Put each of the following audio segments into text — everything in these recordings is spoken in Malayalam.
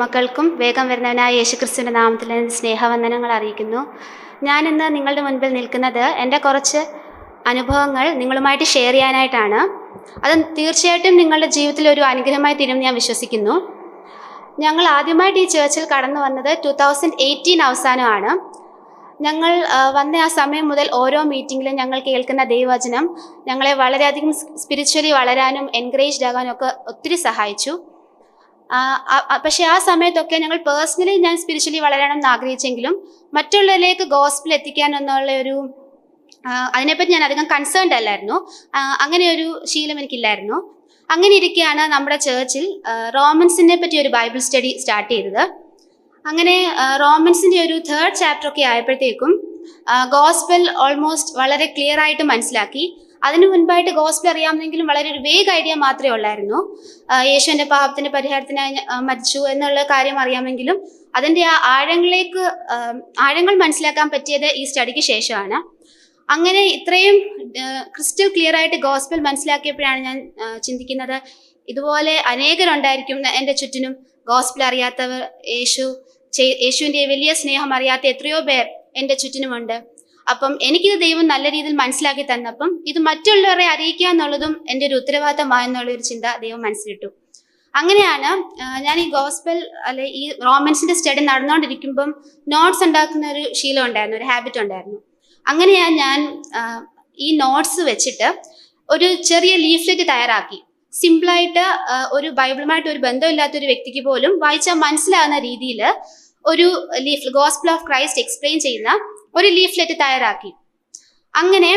മക്കൾക്കും വേഗം വരുന്നവനായ യേശുക്രിസ്തുവിന്റെ നാമത്തിൽ സ്നേഹവന്ദനങ്ങൾ അറിയിക്കുന്നു. ഞാനിന്ന് നിങ്ങളുടെ മുൻപിൽ നിൽക്കുന്നത് എന്റെ കുറച്ച് അനുഭവങ്ങൾ നിങ്ങളുമായിട്ട് ഷെയർ ചെയ്യാനായിട്ടാണ്. അത് തീർച്ചയായിട്ടും നിങ്ങളുടെ ജീവിതത്തിൽ ഒരു അനുഗ്രഹമായി തീരും ഞാൻ വിശ്വസിക്കുന്നു. ഞങ്ങൾ ആദ്യമായിട്ട് ഈ ചേർച്ചിൽ കടന്നു വന്നത് ടു തൗസൻഡ് എയ്റ്റീൻ അവസാനമാണ്. ഞങ്ങൾ വന്ന ആ സമയം മുതൽ ഓരോ മീറ്റിങ്ങിലും ഞങ്ങൾ കേൾക്കുന്ന ദൈവവചനം ഞങ്ങളെ വളരെയധികം സ്പിരിച്വലി വളരാനും എൻകറേജ്ഡ് ആകാനും ഒക്കെ ഒത്തിരി സഹായിച്ചു. പക്ഷേ ആ സമയത്തൊക്കെ ഞങ്ങൾ പേഴ്സണലി ഞാൻ സ്പിരിച്വലി വളരണം എന്ന് ആഗ്രഹിച്ചെങ്കിലും മറ്റുള്ളവരിലേക്ക് ഗോസ്പിൽ എത്തിക്കാൻ എന്നുള്ള ഒരു അതിനെപ്പറ്റി ഞാൻ അധികം കൺസേൺഡ് അല്ലായിരുന്നു. അങ്ങനെ ഒരു ശീലം എനിക്കില്ലായിരുന്നു. അങ്ങനെ ഇരിക്കുകയാണ് നമ്മുടെ ചേർച്ചിൽ റോമൻസിനെ പറ്റി ഒരു ബൈബിൾ സ്റ്റഡി സ്റ്റാർട്ട് ചെയ്തത്. അങ്ങനെ റോമൻസിന്റെ ഒരു തേർഡ് ചാപ്റ്റർ ഒക്കെ ആയപ്പോഴത്തേക്കും ഗോസ്പെൽ ഓൾമോസ്റ്റ് വളരെ ക്ലിയർ ആയിട്ട് മനസ്സിലാക്കി. അതിനു മുൻപായിട്ട് ഗോസ്പൽ അറിയാമെങ്കിലും വളരെ ഒരു വേഗ് ഐഡിയ മാത്രമേ ഉള്ളായിരുന്നു. യേശുവിന്റെ പാപത്തിന്റെ പരിഹാരത്തിനായി മരിച്ചു എന്നുള്ള കാര്യം അറിയാമെങ്കിലും അതിന്റെ ആ ആഴങ്ങളിലേക്ക് ആഴങ്ങൾ മനസ്സിലാക്കാൻ പറ്റിയത് ഈ സ്റ്റഡിക്ക് ശേഷമാണ്. അങ്ങനെ ഇത്രയും ക്രിസ്റ്റൽ ക്ലിയർ ആയിട്ട് ഗോസ്പൽ മനസ്സിലാക്കിയപ്പോഴാണ് ഞാൻ ചിന്തിക്കുന്നത് ഇതുപോലെ അനേകരുണ്ടായിരിക്കും എന്റെ ചുറ്റിനും ഗോസ്പൽ അറിയാത്തവർ യേശു യേശുവിന്റെ വലിയ സ്നേഹം അറിയാത്ത എത്രയോ പേർ എന്റെ ചുറ്റിനുമുണ്ട്. അപ്പം എനിക്കിത് ദൈവം നല്ല രീതിയിൽ മനസ്സിലാക്കി തന്നപ്പം ഇത് മറ്റുള്ളവരെ അറിയിക്കുക എന്നുള്ളതും എന്റെ ഒരു ഉത്തരവാദിത്തമായെന്നുള്ള ഒരു ചിന്ത ദൈവം മനസ്സിലിട്ടു. അങ്ങനെയാണ് ഞാൻ ഈ ഗോസ്ബൽ അല്ലെ ഈ റോമൻസിന്റെ സ്റ്റഡി നടന്നുകൊണ്ടിരിക്കുമ്പം നോട്ട്സ് ഉണ്ടാക്കുന്ന ഒരു ശീലം ഉണ്ടായിരുന്നു ഒരു ഹാബിറ്റ് ഉണ്ടായിരുന്നു. അങ്ങനെയാണ് ഞാൻ ഈ നോട്ട്സ് വെച്ചിട്ട് ഒരു ചെറിയ ലീഫ്ലെറ്റ് തയ്യാറാക്കി. സിമ്പിളായിട്ട് ഒരു ബൈബിളുമായിട്ട് ഒരു ബന്ധമില്ലാത്ത ഒരു വ്യക്തിക്ക് പോലും വായിച്ചാൽ മനസ്സിലാകുന്ന രീതിയിൽ ഒരു leaf gospel of Christ explain ചെയ്യുന്ന ഒരു ലീഫ്ലെറ്റ് തയ്യാറാക്കി. അങ്ങനെ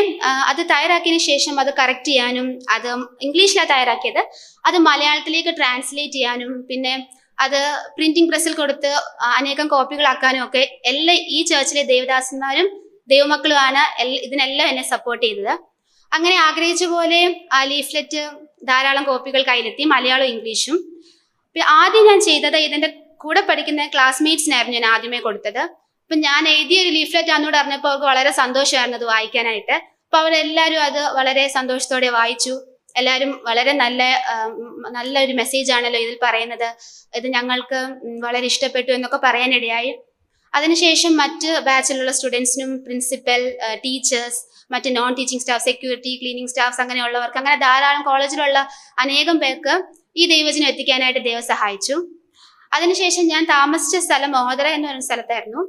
അത് തയ്യാറാക്കിയതിന് ശേഷം അത് കറക്റ്റ് ചെയ്യാനും അത് ഇംഗ്ലീഷിലാണ് തയ്യാറാക്കിയത്. അത് മലയാളത്തിലേക്ക് ട്രാൻസ്ലേറ്റ് ചെയ്യാനും പിന്നെ അത് പ്രിന്റിംഗ് പ്രസ്സിൽ കൊടുത്ത് അനേകം കോപ്പികളാക്കാനും ഒക്കെ എല്ലാ ഈ ചേർച്ചിലെ ദേവദാസന്മാരും ദൈവമക്കളുമാണ് ഇതിനെല്ലാം എന്നെ സപ്പോർട്ട് ചെയ്തത്. അങ്ങനെ ആഗ്രഹിച്ച പോലെ ആ ലീഫ്ലെറ്റ് ധാരാളം കോപ്പികൾ കയ്യിലെത്തി മലയാളവും ഇംഗ്ലീഷും. ആദ്യം ഞാൻ ചെയ്തത് ഇതിന്റെ കൂടെ പഠിക്കുന്ന ക്ലാസ്മേറ്റ്സിനായിരുന്നു ഞാൻ ആദ്യമേ കൊടുത്തത്. അപ്പൊ ഞാൻ എഴുതിയ ഒരു ലീഫ്ലെറ്റ് അന്നോട് അറിഞ്ഞപ്പോൾ അവർക്ക് വളരെ സന്തോഷമായിരുന്നു അത് വായിക്കാനായിട്ട്. അപ്പൊ അവരെല്ലാവരും അത് വളരെ സന്തോഷത്തോടെ വായിച്ചു. എല്ലാവരും വളരെ നല്ല നല്ലൊരു മെസ്സേജ് ആണല്ലോ ഇതിൽ പറയുന്നത്. ഇത് ഞങ്ങൾക്ക് വളരെ ഇഷ്ടപ്പെട്ടു എന്നൊക്കെ പറയാനിടയായി. അതിനുശേഷം മറ്റ് ബാച്ചിലുള്ള സ്റ്റുഡൻസിനും പ്രിൻസിപ്പൽ ടീച്ചേഴ്സ് മറ്റ് non teaching staff security cleaning staffs അങ്ങനെയുള്ളവർക്ക് അങ്ങനെ ധാരാളം കോളേജിലുള്ള അനേകം പേർക്ക് ഈ ദൈവജനം എത്തിക്കാനായിട്ട് ദൈവം സഹായിച്ചു. അതിനുശേഷം ഞാൻ താമസിച്ച സ്ഥലം മോഹദര എന്ന് പറയുന്ന സ്ഥലത്തായിരുന്നു.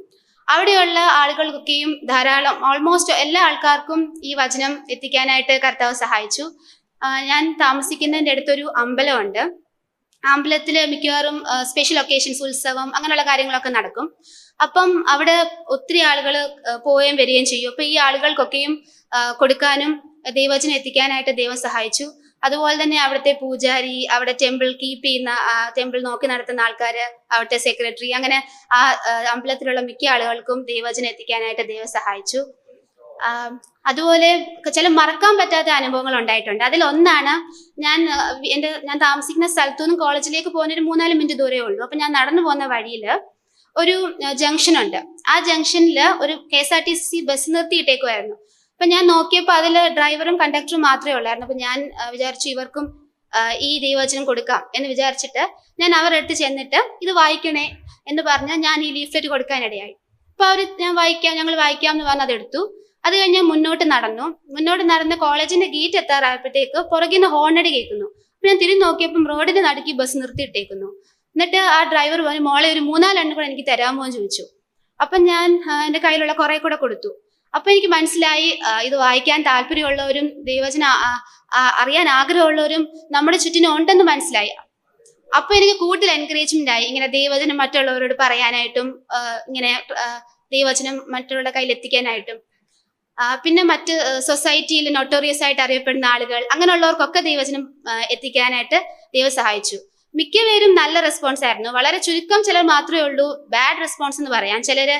അവിടെയുള്ള ആളുകൾക്കൊക്കെയും ധാരാളം ഓൾമോസ്റ്റ് എല്ലാ ആൾക്കാർക്കും ഈ വചനം എത്തിക്കാനായിട്ട് കർത്താവ് സഹായിച്ചു. ഞാൻ താമസിക്കുന്നതിന്റെ അടുത്തൊരു അമ്പലമുണ്ട്. അമ്പലത്തിൽ മിക്കവാറും സ്പെഷ്യൽ ഒക്കേഷൻസ് ഉത്സവം അങ്ങനെയുള്ള കാര്യങ്ങളൊക്കെ നടക്കും. അപ്പം അവിടെ ഒത്തിരി ആളുകൾ പോവുകയും വരികയും ചെയ്യും. അപ്പൊ ഈ ആളുകൾക്കൊക്കെയും കൊടുക്കാനും ദൈവവചനം എത്തിക്കാനായിട്ട് ദൈവം സഹായിച്ചു. അതുപോലെ തന്നെ അവിടുത്തെ പൂജാരി അവിടെ ടെമ്പിൾ കീപ്പ് ചെയ്യുന്ന ടെമ്പിൾ നോക്കി നടത്തുന്ന ആൾക്കാര് അവിടുത്തെ സെക്രട്ടറി അങ്ങനെ ആ അമ്പലത്തിലുള്ള മിക്ക ആളുകൾക്കും ദൈവജനം എത്തിക്കാനായിട്ട് ദൈവം സഹായിച്ചു. അതുപോലെ ചില മറക്കാൻ പറ്റാത്ത അനുഭവങ്ങൾ ഉണ്ടായിട്ടുണ്ട്. അതിൽ ഒന്നാണ് ഞാൻ എന്റെ ഞാൻ താമസിക്കുന്ന സ്ഥലത്തു നിന്നും കോളേജിലേക്ക് പോകുന്ന ഒരു മൂന്നാൽ മിനിറ്റ് ദൂരേ ഉള്ളൂ. അപ്പൊ ഞാൻ നടന്നു പോകുന്ന വഴിയിൽ ഒരു ജംഗ്ഷൻ ഉണ്ട്. ആ ജംഗ്ഷനിൽ ഒരു K S R T C bus നിർത്തിയിട്ടേക്കുമായിരുന്നു അപ്പൊ ഞാൻ നോക്കിയപ്പോൾ അതിൽ ഡ്രൈവറും കണ്ടക്ടറും മാത്രമേ ഉള്ളായിരുന്നു. അപ്പൊ ഞാൻ വിചാരിച്ചു ഇവർക്കും ഈ ദൈവവചനം കൊടുക്കാം എന്ന് വിചാരിച്ചിട്ട് ഞാൻ അവരടുത്ത് ചെന്നിട്ട് ഇത് വായിക്കണേ എന്ന് പറഞ്ഞ് ഞാൻ ഈ ലീഫ്ലെറ്റ് കൊടുക്കാനിടയായി. അപ്പൊ അവർ ഞാൻ വായിക്കാം ഞങ്ങൾ വായിക്കാം എന്ന് പറഞ്ഞ് അതെടുത്തു. അത് കഴിഞ്ഞ് മുന്നോട്ട് നടന്നു. മുന്നോട്ട് നടന്ന് കോളേജിന്റെ ഗേറ്റ് എത്താറായപ്പോഴത്തേക്ക് പുറകിൽ നിന്ന് ഹോണടി കേൾക്കുന്നു. അപ്പൊ ഞാൻ തിരിഞ്ഞു നോക്കിയപ്പം റോഡിന് നടുക്കി ബസ് നിർത്തിയിട്ടേക്കുന്നു. എന്നിട്ട് ആ ഡ്രൈവർ പറഞ്ഞു മോളെ ഒരു മൂന്നാലെണ്ണം കൂടെ എനിക്ക് തരാമോ? എന്ന് ചോദിച്ചു. അപ്പം ഞാൻ എന്റെ കയ്യിലുള്ള കുറെ കൂടെ കൊടുത്തു. അപ്പൊ എനിക്ക് മനസ്സിലായി ഇത് വായിക്കാൻ താല്പര്യമുള്ളവരും ദൈവചന അറിയാൻ ആഗ്രഹമുള്ളവരും നമ്മുടെ ചുറ്റിനും ഉണ്ടെന്ന് മനസ്സിലായി. അപ്പൊ എനിക്ക് കൂടുതൽ എൻകറേജ്മെന്റ് ആയി ഇങ്ങനെ ദൈവചനം മറ്റുള്ളവരോട് പറയാനായിട്ടും ഇങ്ങനെ ദൈവചനം മറ്റുള്ളവരുടെ കയ്യിൽ എത്തിക്കാനായിട്ടും. പിന്നെ മറ്റ് സൊസൈറ്റിയിൽ നൊട്ടോറിയസ് ആയിട്ട് അറിയപ്പെടുന്ന ആളുകൾ അങ്ങനെയുള്ളവർക്കൊക്കെ ദൈവചനം എത്തിക്കാനായിട്ട് ദൈവം സഹായിച്ചു. മിക്കപേരും നല്ല റെസ്പോൺസ് ആയിരുന്നു. വളരെ ചുരുക്കം ചിലർ മാത്രമേ ഉള്ളൂ ബാഡ് റെസ്പോൺസ് എന്ന് പറയാം ചിലര്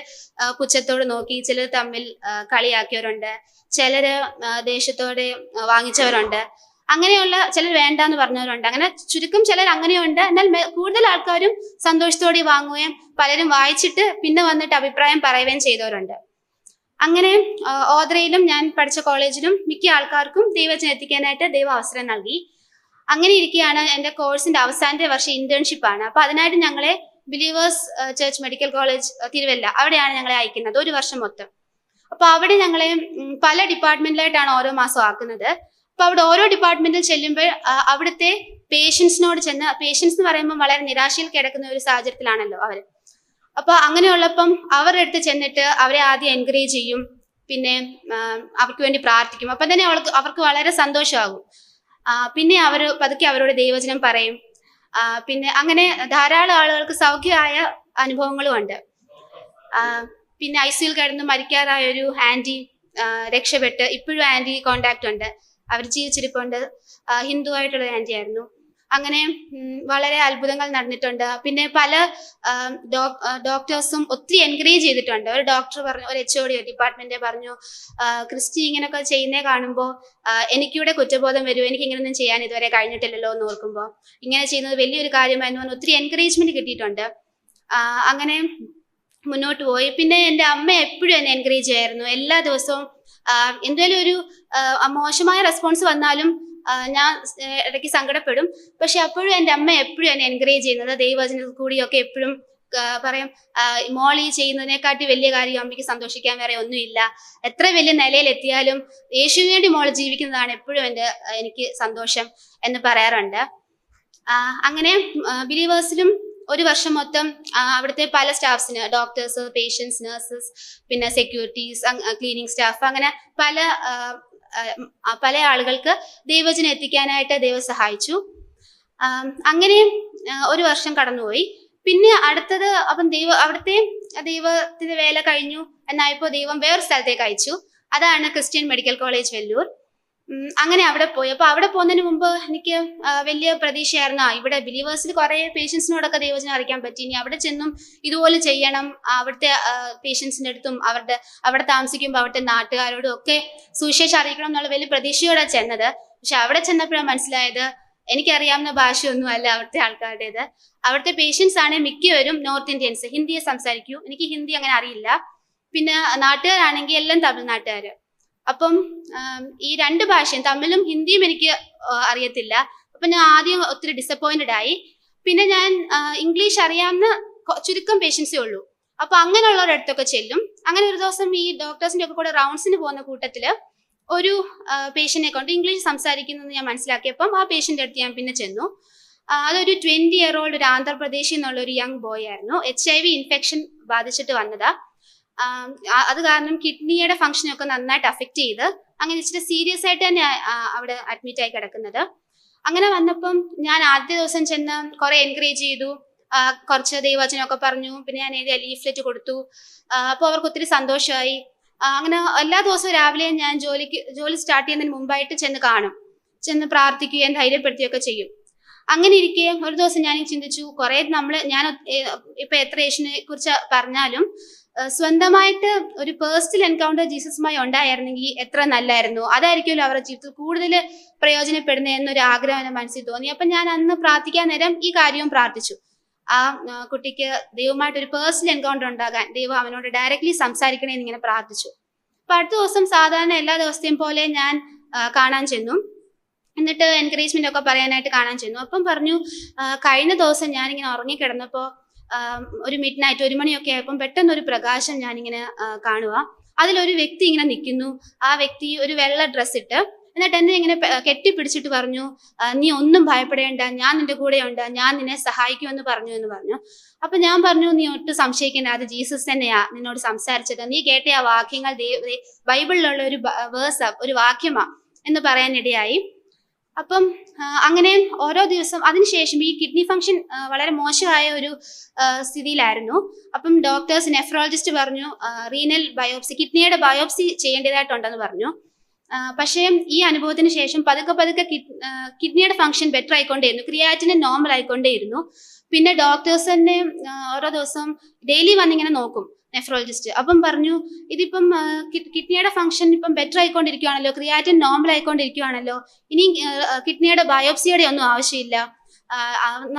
പുച്ഛത്തോട് നോക്കി ചിലർ തമ്മിൽ കളിയാക്കിയവരുണ്ട്. ചിലര് ദേഷ്യത്തോടെ വാങ്ങിച്ചവരുണ്ട്. അങ്ങനെയുള്ള ചിലർ വേണ്ട എന്ന് പറഞ്ഞവരുണ്ട്. അങ്ങനെ ചുരുക്കം ചിലർ അങ്ങനെയുണ്ട്. എന്നാൽ കൂടുതൽ ആൾക്കാരും സന്തോഷത്തോടെ വാങ്ങുകയും പലരും വായിച്ചിട്ട് പിന്നെ വന്നിട്ട് അഭിപ്രായം പറയുകയും ചെയ്തവരുണ്ട്. അങ്ങനെ ഓദ്രയിലും ഞാൻ പഠിച്ച കോളേജിലും മിക്ക ആൾക്കാർക്കും ദൈവജനം എത്തിക്കാനായിട്ട് ദൈവം അവസരം നൽകി. അങ്ങനെ ഇരിക്കുകയാണ് എന്റെ കോഴ്സിന്റെ അവസാനത്തെ വർഷം ഇന്റേൺഷിപ്പ് ആണ്. അപ്പൊ അതിനായിട്ട് ഞങ്ങളെ believers church medical college Thiruvalla അവിടെയാണ് ഞങ്ങളെ അയക്കുന്നത് ഒരു വർഷം മൊത്തം. അപ്പൊ അവിടെ ഞങ്ങളെ പല ഡിപ്പാർട്ട്മെന്റിലായിട്ടാണ് ഓരോ മാസം ആക്കുന്നത്. അപ്പൊ അവിടെ ഓരോ ഡിപ്പാർട്ട്മെന്റിൽ ചെല്ലുമ്പോൾ അവിടുത്തെ പേഷ്യൻസിനോട് ചെന്ന് പേഷ്യൻസ് എന്ന് പറയുമ്പോൾ വളരെ നിരാശയിൽ കിടക്കുന്ന ഒരു സാഹചര്യത്തിലാണല്ലോ അവർ. അപ്പൊ അങ്ങനെയുള്ളപ്പം അവരുടെ അടുത്ത് ചെന്നിട്ട് അവരെ ആദ്യം എൻകറേജ് ചെയ്യും. പിന്നെ അവർക്ക് വേണ്ടി പ്രാർത്ഥിക്കും. അപ്പം തന്നെ അവൾക്ക് അവർക്ക് വളരെ സന്തോഷമാകും. പിന്നെ അവർ പതുക്കെ അവരോട് ദൈവചനം പറയും. പിന്നെ അങ്ങനെ ധാരാളം ആളുകൾക്ക് സൗഖ്യമായ അനുഭവങ്ങളും ഉണ്ട്. പിന്നെ ഐ സിയിൽ കിടന്ന് മരിക്കാറായ ഒരു ആന്റി രക്ഷപ്പെട്ട് ഇപ്പോഴും ആന്റി കോണ്ടാക്ട് ഉണ്ട്. അവർ ജീവിച്ചിരിപ്പുണ്ട്. ഹിന്ദു ആയിട്ടുള്ള ആന്റി ആയിരുന്നു അങ്ങനെ വളരെ അത്ഭുതങ്ങൾ നടന്നിട്ടുണ്ട്. പിന്നെ പല ഡോക്ടേഴ്സും ഒത്തിരി എൻകറേജ് ചെയ്തിട്ടുണ്ട്. ഒരു ഡോക്ടർ പറഞ്ഞു ഒരു എച്ച് ഒ ഡി ഡിപ്പാർട്ട്മെന്റ് പറഞ്ഞു ക്രിസ്റ്റി ഇങ്ങനെയൊക്കെ ചെയ്യുന്നേ കാണുമ്പോൾ എനിക്കിവിടെ കുറ്റബോധം വരും. എനിക്ക് ഇങ്ങനെയൊന്നും ചെയ്യാൻ ഇതുവരെ കഴിഞ്ഞിട്ടില്ലല്ലോ എന്ന് ഓർക്കുമ്പോൾ ഇങ്ങനെ ചെയ്യുന്നത് വലിയൊരു കാര്യമായിരുന്നു എന്ന് ഒത്തിരി എൻകറേജ്മെന്റ് കിട്ടിയിട്ടുണ്ട്. അങ്ങനെ മുന്നോട്ട് പോയി. പിന്നെ എന്റെ അമ്മ എപ്പോഴും എന്നെ എൻകറേജ് ചെയ്യായിരുന്നു. എല്ലാ ദിവസവും എന്തെങ്കിലും ഒരു മോശമായ റെസ്പോൺസ് വന്നാലും ഞാൻ ഇടയ്ക്ക് സങ്കടപ്പെടും. പക്ഷെ അപ്പോഴും എന്റെ അമ്മ എപ്പോഴും എന്നെ എൻകറേജ് ചെയ്യുന്നത് ദൈവവചനത്തിൽ കൂടിയൊക്കെ എപ്പോഴും പറയാം പറയും ഈ ചെയ്യുന്നതിനെക്കാട്ടി വലിയ കാര്യം അമ്മയ്ക്ക് സന്തോഷിക്കാൻ വേറെ ഒന്നുമില്ല. എത്ര വലിയ നിലയിലെത്തിയാലും യേശുവിന് വേണ്ടി മോൾ ജീവിക്കുന്നതാണ് എപ്പോഴും എന്റെ എനിക്ക് സന്തോഷം എന്ന് പറയാറുണ്ട്. അങ്ങനെ ബിലീവേഴ്സിലും ഒരു വർഷം മൊത്തം അവിടുത്തെ പല സ്റ്റാഫ്സിന് ഡോക്ടേഴ്സ് പേഷ്യൻസ് നഴ്സസ് പിന്നെ സെക്യൂരിറ്റീസ് ക്ലീനിങ് സ്റ്റാഫ് അങ്ങനെ പല പല ആളുകൾക്ക് ദൈവജനം എത്തിക്കാനായിട്ട് ദൈവം സഹായിച്ചു. അങ്ങനെ ഒരു വർഷം കടന്നുപോയി. പിന്നെ അടുത്തത് അപ്പം ദൈവ അവിടുത്തെ ദൈവത്തിന്റെ വേല കഴിഞ്ഞു. എന്നായപ്പോൾ ദൈവം വേറൊരു സ്ഥലത്തേക്ക് അയച്ചു. അതാണ് ക്രിസ്ത്യൻ മെഡിക്കൽ കോളേജ് വെല്ലൂർ. അങ്ങനെ അവിടെ പോയി. അപ്പൊ അവിടെ പോകുന്നതിന് മുമ്പ് എനിക്ക് വലിയ പ്രതീക്ഷയായിരുന്നു. ഇവിടെ ബിലീവേഴ്സിൽ കുറെ പേഷ്യൻസിനോടൊക്കെ ദൈവജനം അറിയിക്കാൻ പറ്റി. ഇനി അവിടെ ചെന്നും ഇതുപോലെ ചെയ്യണം. അവിടുത്തെ പേഷ്യൻസിന്റെ അടുത്തും അവരുടെ അവിടെ താമസിക്കുമ്പോൾ അവിടുത്തെ നാട്ടുകാരോടും ഒക്കെ സുവിശേഷം അറിയിക്കണം എന്നുള്ള വലിയ പ്രതീക്ഷയോടെ ചെന്നത്. പക്ഷെ അവിടെ ചെന്നപ്പോഴാണ് മനസ്സിലായത് എനിക്കറിയാവുന്ന ഭാഷയൊന്നും അല്ല അവിടുത്തെ ആൾക്കാരുടേത്. അവിടുത്തെ പേഷ്യൻസ് ആണ് മിക്കവരും നോർത്ത് ഇന്ത്യൻസ് ഹിന്ദിയെ സംസാരിക്കൂ. എനിക്ക് ഹിന്ദി അങ്ങനെ അറിയില്ല. പിന്നെ നാട്ടുകാരാണെങ്കിൽ എല്ലാം തമിഴ്നാട്ടുകാര്. അപ്പം ഈ രണ്ട് ഭാഷയും തമിഴും ഹിന്ദിയും എനിക്ക് അറിയത്തില്ല. അപ്പൊ ഞാൻ ആദ്യം ഒത്തിരി ഡിസപ്പോയിന്റഡ് ആയി. പിന്നെ ഞാൻ ഇംഗ്ലീഷ് അറിയാവുന്ന ചുരുക്കം പേഷ്യൻസേ ഉള്ളൂ. അപ്പൊ അങ്ങനെയുള്ളവരുടെ അടുത്തൊക്കെ ചെല്ലും. അങ്ങനെ ഒരു ദിവസം ഈ ഡോക്ടേഴ്സിന്റെ ഒക്കെ കൂടെ റൗണ്ട്സിന് പോകുന്ന കൂട്ടത്തിൽ ഒരു പേഷ്യന്റിനെ കൊണ്ട് ഇംഗ്ലീഷ് സംസാരിക്കുന്നത് ഞാൻ മനസ്സിലാക്കിയപ്പം ആ പേഷ്യന്റെ അടുത്ത് ഞാൻ പിന്നെ ചെന്നു. അതൊരു ട്വന്റി ഇയർ ഓൾഡ് ഒരു ആന്ധ്രാപ്രദേശിൽ നിന്നുള്ള ഒരു യങ് ബോയ് ആയിരുന്നു. എച്ച് ഐ വി ഇൻഫെക്ഷൻ ബാധിച്ചിട്ട് വന്നതാ. അത് കാരണം കിഡ്നിയുടെ ഫംഗ്ഷനൊക്കെ നന്നായിട്ട് അഫക്റ്റ് ചെയ്ത് അങ്ങനെ ഇച്ചിരി സീരിയസ് ആയിട്ട് തന്നെ അവിടെ അഡ്മിറ്റ് ആയി കിടക്കുന്നത്. അങ്ങനെ വന്നപ്പം ഞാൻ ആദ്യ ദിവസം ചെന്ന് കുറെ എൻകറേജ് ചെയ്തു. കുറച്ച് ദൈവവചനമൊക്കെ പറഞ്ഞു. പിന്നെ ഞാൻ എഴുതിയ ലീഫ്ലെറ്റ് കൊടുത്തു. അപ്പോൾ അവർക്ക് ഒത്തിരി സന്തോഷമായി. അങ്ങനെ എല്ലാ ദിവസവും രാവിലെയും ഞാൻ ജോലിക്ക് ജോലി സ്റ്റാർട്ട് ചെയ്യുന്നതിന് മുമ്പായിട്ട് ചെന്ന് കാണും. ചെന്ന് പ്രാർത്ഥിക്കുകയും ധൈര്യപ്പെടുത്തുകയൊക്കെ ചെയ്യും. അങ്ങനെ ഇരിക്കെ. ഒരു ദിവസം ഞാൻ ചിന്തിച്ചു കുറെ നമ്മൾ ഞാൻ ഇപ്പൊ എത്ര യേശുവിനെ കുറിച്ച് പറഞ്ഞാലും സ്വന്തമായിട്ട് ഒരു പേഴ്സണൽ എൻകൗണ്ടർ ജീസസുമായി ഉണ്ടായിരുന്നെങ്കിൽ എത്ര നല്ലായിരുന്നു. അതായിരിക്കുമല്ലോ അവരുടെ ജീവിതത്തിൽ കൂടുതൽ പ്രയോജനപ്പെടുന്നത് എന്നൊരു ആഗ്രഹം എന്റെ മനസ്സിൽ തോന്നി. അപ്പൊ ഞാൻ അന്ന് പ്രാർത്ഥിക്കാൻ നേരം ഈ കാര്യവും പ്രാർത്ഥിച്ചു. ആ കുട്ടിക്ക് ദൈവമായിട്ട് ഒരു പേഴ്സണൽ എൻകൗണ്ടർ ഉണ്ടാകാൻ ദൈവം അവനോട് ഡയറക്റ്റ്ലി സംസാരിക്കണേ എന്ന് ഇങ്ങനെ പ്രാർത്ഥിച്ചു. അപ്പൊ അടുത്ത ദിവസം സാധാരണ എല്ലാ ദിവസത്തെയും പോലെ ഞാൻ കാണാൻ ചെന്നു. എന്നിട്ട് എൻകറേജ്മെന്റ് ഒക്കെ പറയാനായിട്ട് കാണാൻ ചെന്നു. അപ്പം പറഞ്ഞു കഴിഞ്ഞ ദിവസം ഞാനിങ്ങനെ ഉറങ്ങിക്കിടന്നപ്പോൾ ഒരു മിഡ് നൈറ്റ് ഒരു മണിയൊക്കെ ആയപ്പം പെട്ടെന്ന് ഒരു പ്രകാശം ഞാനിങ്ങനെ കാണുക. അതിലൊരു വ്യക്തി ഇങ്ങനെ നിൽക്കുന്നു. ആ വ്യക്തി ഒരു വെള്ള ഡ്രസ് ഇട്ട് എന്നിട്ട് എന്നെ ഇങ്ങനെ കെട്ടിപ്പിടിച്ചിട്ട് പറഞ്ഞു നീ ഒന്നും ഭയപ്പെടേണ്ട. ഞാൻ നിന്റെ കൂടെയുണ്ട്. ഞാൻ നിന്നെ സഹായിക്കുമെന്ന് പറഞ്ഞു എന്ന് പറഞ്ഞു. അപ്പൊ ഞാൻ പറഞ്ഞു നീ ഒട്ടും സംശയിക്കേണ്ട. അത് ജീസസ് തന്നെയാ നിന്നോട് സംസാരിച്ചത്. നീ കേട്ട ആ വാക്യങ്ങൾ ബൈബിളിലുള്ള ഒരു വേഴ്സ് ഒരു വാക്യമാ എന്ന് പറയാനിടയായി. അപ്പം അങ്ങനെ ഓരോ ദിവസം അതിനുശേഷം ഈ കിഡ്നി ഫംഗ്ഷൻ വളരെ മോശമായ ഒരു സ്ഥിതിയിലായിരുന്നു. അപ്പം ഡോക്ടേഴ്സ് നെഫ്രോളജിസ്റ്റ് പറഞ്ഞു റീനൽ ബയോപ്സി കിഡ്നിയുടെ ബയോപ്സി ചെയ്യേണ്ടതായിട്ടുണ്ടെന്ന് പറഞ്ഞു. പക്ഷേ ഈ അനുഭവത്തിന് ശേഷം പതുക്കെ പതുക്കെ കിഡ്നിയുടെ ഫംഗ്ഷൻ ബെറ്റർ ആയിക്കൊണ്ടേയിരുന്നു. ക്രിയാറ്റിന് നോർമൽ ആയിക്കൊണ്ടേയിരുന്നു. പിന്നെ ഡോക്ടേഴ്സ് തന്നെ ഓരോ ദിവസം ഡെയിലി വന്നിങ്ങനെ നോക്കും. നെഫ്രോളജിസ്റ്റ് അപ്പം പറഞ്ഞു ഇതിപ്പം കിഡ്നിയുടെ ഫംഗ്ഷൻ ഇപ്പം ബെറ്റർ ആയിക്കൊണ്ടിരിക്കുകയാണല്ലോ ക്രിയാറ്റിൻ നോർമൽ ആയിക്കൊണ്ടിരിക്കുകയാണല്ലോ ഇനി കിഡ്നിയുടെ ബയോപ്സിയുടെ ഒന്നും ആവശ്യമില്ല.